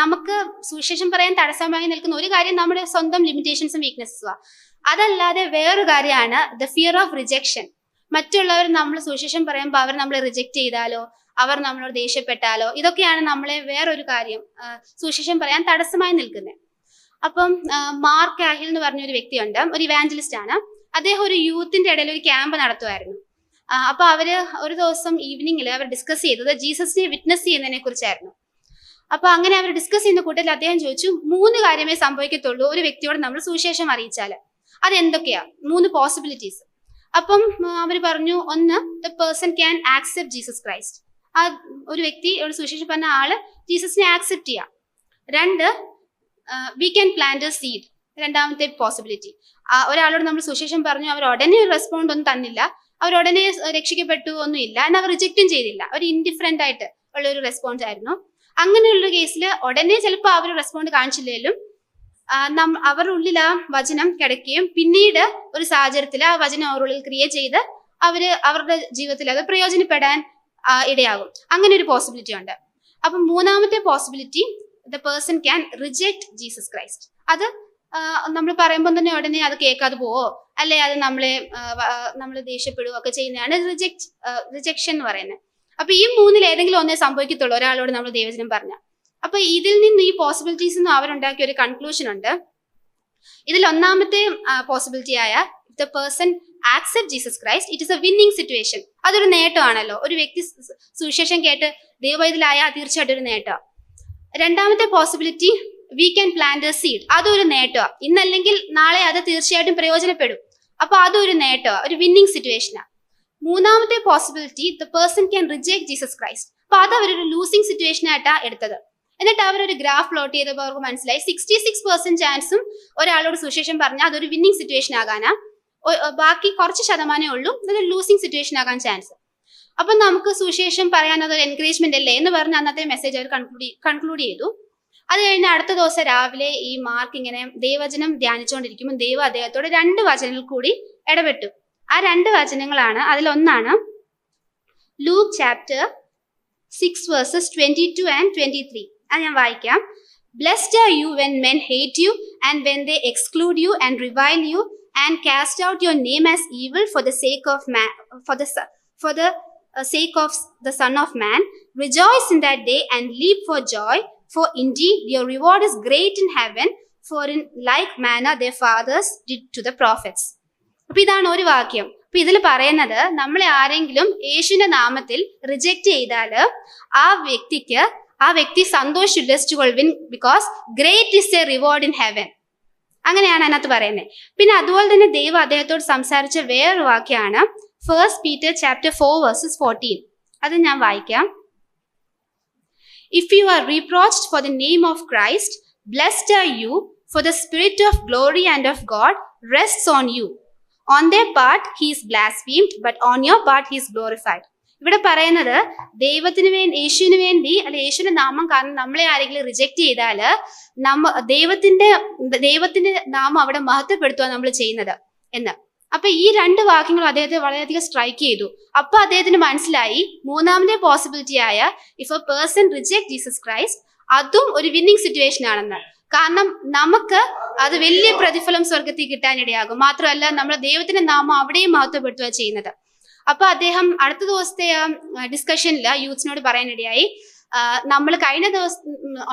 നമുക്ക് സുവിശേഷം പറയാൻ തടസ്സമായി നിൽക്കുന്ന ഒരു കാര്യം നമ്മുടെ സ്വന്തം ലിമിറ്റേഷൻസും വീക്ക്നെസ്സും അതല്ലാതെ വേറൊരു കാര്യമാണ് ദ ഫിയർ ഓഫ് റിജക്ഷൻ മറ്റുള്ളവർ നമ്മൾ സുവിശേഷം പറയുമ്പോൾ അവർ നമ്മളെ റിജക്റ്റ് ചെയ്താലോ അവർ നമ്മളോട് ദേഷ്യപ്പെട്ടാലോ ഇതൊക്കെയാണ് നമ്മളെ വേറൊരു കാര്യം സുശേഷം സുവിശേഷം പറയാൻ തടസ്സമായി നിൽക്കുന്നത് അപ്പം മാർക്ക് ആഹിൽ എന്ന് പറഞ്ഞ ഒരു വ്യക്തിയുണ്ട് ഒരു ഇവാഞ്ചലിസ്റ്റ് ആണ്. അദ്ദേഹം ഒരു യൂത്തിന്റെ ഇടയിൽ ഒരു ക്യാമ്പ് നടത്തുമായിരുന്നു അപ്പൊ അവർ ഒരു ദിവസം ഈവനിങ്ങിൽ അവർ ഡിസ്കസ് ചെയ്തത് ജീസസിനെ വിറ്റ്നസ് ചെയ്യുന്നതിനെ കുറിച്ചായിരുന്നു. അപ്പൊ അങ്ങനെ അവർ ഡിസ്കസ് ചെയ്യുന്ന കൂട്ടത്തിൽ അദ്ദേഹം ചോദിച്ചു മൂന്ന് കാര്യമേ സംഭവിക്കത്തുള്ളൂ ഒരു വ്യക്തിയോട് നമ്മൾ സുവിശേഷം അറിയിച്ചാൽ അതെന്തൊക്കെയാ? മൂന്ന് പോസിബിലിറ്റീസ് അപ്പം അവർ പറഞ്ഞു ഒന്ന് the person can accept Jesus Christ ആ ഒരു വ്യക്തി ഒരു സുവിശേഷം പറഞ്ഞ ആൾ ജീസസിനെ ആക്സെപ്റ്റ് ചെയ്യാം. രണ്ട് വി ക്യാൻ പ്ലാന്റ് സീഡ് രണ്ടാമത്തെ പോസിബിലിറ്റി ഒരാളോട് നമ്മൾ സുശേഷം പറഞ്ഞു അവർ ഉടനെ ഒരു റെസ്പോണ്ട് ഒന്നും തന്നില്ല. അവർ ഉടനെ രക്ഷിക്കപ്പെട്ടു ഒന്നുമില്ല എന്നാൽ അവർ റിജക്റ്റും ചെയ്തില്ല. അവർ ഇൻഡിഫറെന്റ് ആയിട്ട് ഉള്ള ഒരു റെസ്പോൺസ് ആയിരുന്നു. അങ്ങനെയുള്ള കേസിൽ ഉടനെ ചിലപ്പോൾ അവർ റെസ്പോണ്ട് കാണിച്ചില്ലെങ്കിലും അവരുടെ ഉള്ളിൽ ആ വചനം കിടക്കുകയും പിന്നീട് ഒരു സാഹചര്യത്തിൽ ആ വചനം അവരുടെ ഉള്ളിൽ ക്രിയേറ്റ് ചെയ്ത് അവർ അവരുടെ ജീവിതത്തിൽ അത് പ്രയോജനപ്പെടാൻ ഇടയാകും. അങ്ങനെ ഒരു പോസിബിലിറ്റി ഉണ്ട്. അപ്പം മൂന്നാമത്തെ possibility the person can reject Jesus Christ അത് നമ്മൾ പറയുമ്പോൾ തന്നെ ഉടനെ അത് കേൾക്കാതെ പോവോ? അല്ലെ? അത് നമ്മളെ നമ്മൾ ദേഷ്യപ്പെടുകയോ ഒക്കെ ചെയ്യുന്നതാണ് റിജക്ട് റിജക്ഷൻ എന്ന് പറയുന്നത്. അപ്പൊ ഈ മൂന്നിൽ ഏതെങ്കിലും ഒന്നേ സംഭവിക്കത്തുള്ളൂ ഒരാളോട് നമ്മൾ ദൈവജനം പറഞ്ഞ അപ്പൊ ഇതിൽ നിന്ന് ഈ പോസിബിലിറ്റീസ് നിന്ന് അവരുണ്ടാക്കിയ ഒരു കൺക്ലൂഷൻ ഉണ്ട്. ഇതിൽ ഒന്നാമത്തെ പോസിബിലിറ്റി ആയ the person accept Jesus Christ it is a winning situation അതൊരു നേട്ടമാണല്ലോ. ഒരു വ്യക്തി സുവിശേഷം കേട്ട് ദൈവവൈതലായ തീർച്ചയായിട്ടും ഒരു നേട്ടം. രണ്ടാമത്തെ possibility we can plant seed അതൊരു നേട്ടമാണ് ഇന്നല്ലെങ്കിൽ നാളെ അത് തീർച്ചയായിട്ടും പ്രയോജനപ്പെടും. അപ്പൊ അതൊരു നേട്ടമാണ് ഒരു വിന്നിങ് സിറ്റുവേഷനാണ് മൂന്നാമത്തെ possibility the person can reject Jesus Christ അപ്പൊ അത് അവരൊരു ലൂസിങ് സിറ്റുവേഷൻ ആയിട്ടാണ് എടുത്തത്. എന്നിട്ട് അവരൊരു ഗ്രാഫ് പ്ലോട്ട് ചെയ്തപ്പോൾ അവർക്ക് മനസ്സിലായി. സിക്സ്റ്റി സിക്സ് പെർസെന്റ് ചാൻസും ഒരാളോട് സുശേഷം പറഞ്ഞാൽ അതൊരു വിന്നിങ് സിറ്റുവേഷൻ ആകാനാ. ബാക്കി കുറച്ച് ശതമാനമേ ഉള്ളൂ. അതൊരു ലൂസിങ് സിറ്റുവേഷൻ ആകാൻ ചാൻസ് അപ്പൊ നമുക്ക് സുശേഷം പറയാൻ അതൊരു എൻകറേജ്മെന്റ് അല്ലേ എന്ന് പറഞ്ഞ് അന്നത്തെ മെസ്സേജ് അവർ കൺക്ലൂഡ് കൺക്ലൂഡ് ചെയ്തു. അത് കഴിഞ്ഞ് അടുത്ത ദിവസം രാവിലെ ഈ മാർക്ക് ഇങ്ങനെ ദൈവവചനം ധ്യാനിച്ചുകൊണ്ടിരിക്കുമ്പോൾ ദൈവം അദ്ദേഹത്തോട് രണ്ട് വചനങ്ങൾ കൂടി ഇടപെട്ടു. ആ രണ്ട് വചനങ്ങളാണ്. അതിലൊന്നാണ് Luke chapter six verses twenty two and twenty three അത് ഞാൻ വായിക്കാം. Blessed are you when men hate you and when they exclude you and revile you and cast out your name as evil for the sake of man for the for the sake of the Son of Man, rejoice in that day and leap for joy, for indeed your reward is great in heaven, for in like manner their fathers did to the prophets. അപ്പൊ ഇതാണ് ഒരു വാക്യം. അപ്പൊ ഇതിൽ പറയുന്നത് നമ്മളെ ആരെങ്കിലും യേശുവിന്റെ നാമത്തിൽ റിജക്റ്റ് ചെയ്താൽ ആ വ്യക്തിക്ക് ആ വ്യക്തി സന്തോഷം ഉല്ലസിച്ചുകൊള്ളുവിൻ because great is a reward in heaven അങ്ങനെയാണ് അതിനകത്ത് പറയുന്നത്. പിന്നെ അതുപോലെ തന്നെ ദൈവം അദ്ദേഹത്തോട് സംസാരിച്ച വേറൊരു വാക്യമാണ്. First Peter chapter four verses fourteen അത് ഞാൻ വായിക്കാം. If reproached for the name of Christ, blessed are you, for the Spirit of glory and of God rests on you. On their part, he is blasphemed, but on your part, he is glorified. ഇവിടെ പറയുന്നത് ദൈവത്തിന് വേണ്ടി യേശുവിന് വേണ്ടി അല്ലെ യേശുവിന്റെ നാമം കാരണം നമ്മളെ ആരെങ്കിലും റിജക്റ്റ് ചെയ്താൽ നമ്മ ദൈവത്തിന്റെ ദൈവത്തിന്റെ നാമം അവിടെ മഹത്വപ്പെടുത്തുക നമ്മൾ ചെയ്യുന്നത് എന്ന് അപ്പൊ ഈ രണ്ട് വാക്യങ്ങളും അദ്ദേഹത്തെ വളരെയധികം സ്ട്രൈക്ക് ചെയ്തു. അപ്പൊ അദ്ദേഹത്തിന് മനസ്സിലായി മൂന്നാമത്തെ പോസിബിലിറ്റി ആയ if a person reject Jesus Christ അതും ഒരു വിന്നിങ് സിറ്റുവേഷൻ ആണെന്ന്. കാരണം നമുക്ക് അത് വലിയ പ്രതിഫലം സ്വർഗത്തിൽ കിട്ടാനിടയാകും. മാത്രമല്ല നമ്മൾ ദൈവത്തിന്റെ നാമം അവിടെയും മഹത്വപ്പെടുത്തുക ചെയ്യുന്നത്. അപ്പൊ അദ്ദേഹം അടുത്ത ദിവസത്തെ ഡിസ്കഷനിൽ യൂത്ത്സിനോട് പറയാനിടയായി നമ്മൾ കഴിഞ്ഞ ദിവസം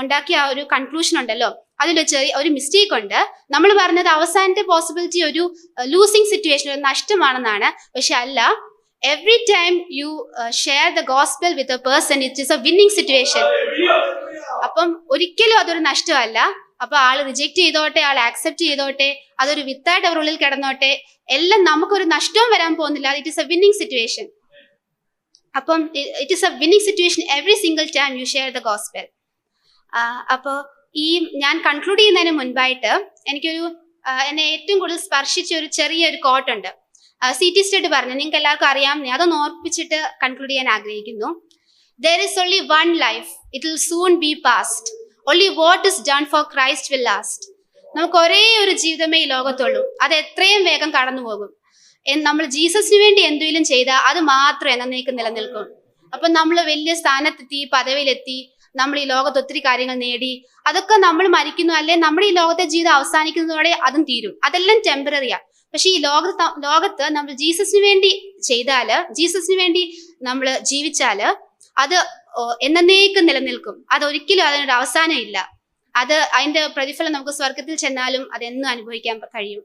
ഉണ്ടാക്കിയ ഒരു കൺക്ലൂഷൻ ഉണ്ടല്ലോ. അതിൽ ചെറിയ ഒരു മിസ്റ്റേക്ക് ഉണ്ട്. നമ്മൾ പറഞ്ഞത് അവസാനത്തെ പോസിബിലിറ്റി ഒരു ലൂസിങ് സിറ്റുവേഷൻ ഒരു നഷ്ടമാണെന്നാണ്. പക്ഷെ അല്ല every time you share the gospel with a person it is a winning situation അപ്പം ഒരിക്കലും അതൊരു നഷ്ടമല്ല. അപ്പൊ ആൾ റിജക്ട് ചെയ്തോട്ടെ ആൾ ആക്സെപ്റ്റ് ചെയ്തോട്ടെ അതൊരു വിത്തായിട്ട് അവരുടെ ഉള്ളിൽ കിടന്നോട്ടെ എല്ലാം നമുക്കൊരു നഷ്ടവും വരാൻ പോകുന്നില്ല. It is a winning situation അപ്പം it is a winning situation every single time you share the gospel അപ്പോൾ ഈ ഞാൻ കൺക്ലൂഡ് ചെയ്യുന്നതിന് മുൻപായിട്ട് എനിക്കൊരു എന്നെ ഏറ്റവും കൂടുതൽ സ്പർശിച്ച ഒരു ചെറിയൊരു കോട്ടുണ്ട് സി ടി സ്റ്റേറ്റ് പറഞ്ഞു നിങ്ങൾക്ക് എല്ലാവർക്കും അറിയാം അതൊന്ന് ഓർപ്പിച്ചിട്ട് കൺക്ലൂഡ് ചെയ്യാൻ ആഗ്രഹിക്കുന്നു. There is only one life it will soon be past only what is done for Christ will last നമുക്ക് ഒരേ ഒരു ജീവിതമേ ഈ ലോകത്തുള്ളൂ. അത് എത്രയും വേഗം കടന്നു പോകും നമ്മൾ ജീസസിന് വേണ്ടി എന്തെങ്കിലും ചെയ്താൽ അത് മാത്രമേ എന്നേക്കും നിലനിൽക്കും. അപ്പൊ നമ്മൾ വലിയ സ്ഥാനത്തെത്തി പദവിയിലെത്തി നമ്മൾ ഈ ലോകത്ത് ഒത്തിരി കാര്യങ്ങൾ നേടി അതൊക്കെ നമ്മൾ മരിക്കുന്നു അല്ലെ നമ്മുടെ ഈ ലോകത്തെ ജീവിതം അവസാനിക്കുന്നതോടെ അതും തീരും. അതെല്ലാം ടെമ്പററിയാ പക്ഷെ ഈ ലോകത്ത് ലോകത്ത് നമ്മൾ ജീസസിന് വേണ്ടി ചെയ്താൽ ജീസസിന് വേണ്ടി നമ്മൾ ജീവിച്ചാൽ അത് എന്നേക്കും നിലനിൽക്കും. അതൊരിക്കലും അതിനൊരു അവസാനം ഇല്ല. അത് അതിന്റെ പ്രതിഫലം നമുക്ക് സ്വർഗത്തിൽ ചെന്നാലും അതെന്നും അനുഭവിക്കാൻ കഴിയും.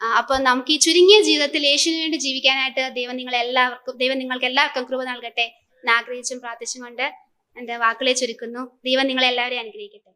ആ, അപ്പൊ നമുക്ക് ഈ ചുരുങ്ങിയ ജീവിതത്തിൽ യേശുവിന് വേണ്ടി ജീവിക്കാനായിട്ട് ദൈവം നിങ്ങൾ എല്ലാവർക്കും ദൈവം നിങ്ങൾക്ക് എല്ലാവർക്കും കൃപ നൽകട്ടെ എന്ന് ആഗ്രഹിച്ചും പ്രാർത്ഥിച്ചും കൊണ്ട് എന്റെ വാക്കുകളെ ചുരുക്കുന്നു. ദൈവം നിങ്ങളെല്ലാവരെയും അനുഗ്രഹിക്കട്ടെ.